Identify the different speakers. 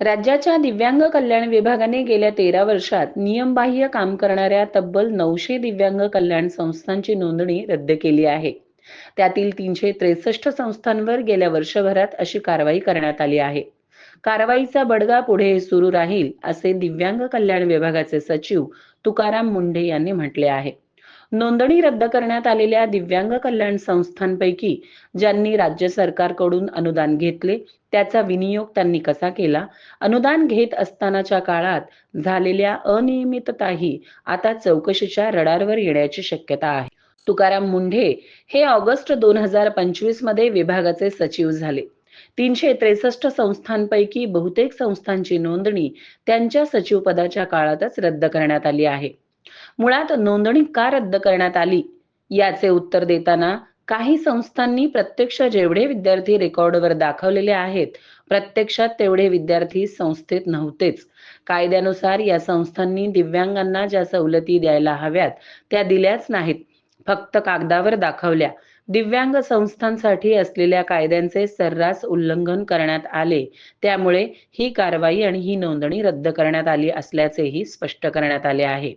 Speaker 1: राज्याच्या दिव्यांग कल्याण विभागाने गेल्या तेरा वर्षात नियमबाह्य काम करणाऱ्या तब्बल नऊशे दिव्यांग कल्याण संस्थांची नोंदणी रद्द केली आहे. त्यातील तीनशे त्रेसष्ट संस्थांवर गेल्या वर्षभरात अशी कारवाई करण्यात आली आहे. कारवाईचा बडगा पुढे सुरू राहील असे दिव्यांग कल्याण विभागाचे सचिव तुकाराम मुंढे यांनी म्हटले आहे. नोंदणी रद्द करण्यात आलेल्या दिव्यांग कल्याण संस्थांपैकी ज्यांनी राज्य सरकारकडून अनुदान घेतले त्याचा विनियोग त्यांनी कसा केला? अनुदान घेत असतानाच्या काळात झालेल्या अनियमितताही आता चौकशीच्या रडारवर येण्याची शक्यता आहे. तुकाराम मुंढे हे ऑगस्ट दोन हजार पंचवीसमध्ये विभागाचे सचिव झाले. तीनशे त्रेसष्ट संस्थांपैकी बहुतेक संस्थांची नोंदणी त्यांच्या सचिवपदाच्या काळातच रद्द करण्यात आली आहे. मुळात नोंदणी का रद्द करण्यात आली? याचे उत्तर देताना काही संस्थांनी प्रत्यक्ष जेवढे विद्यार्थी रेकॉर्डवर दाखवलेले आहेत प्रत्यक्षात तेवढे विद्यार्थी संस्थेत नव्हतेच. कायद्यानुसार या संस्थांनी दिव्यांगांना ज्या सवलती द्यायला हव्यात त्या दिल्याच नाहीत. फक्त कागदावर दाखवल्या. दिव्यांग संस्थांसाठी असलेल्या कायद्यांचे सर्रास उल्लंघन करण्यात आले. त्यामुळे ही कारवाई आणि ही नोंदणी रद्द करण्यात आली असल्याचेही स्पष्ट करण्यात आले आहे.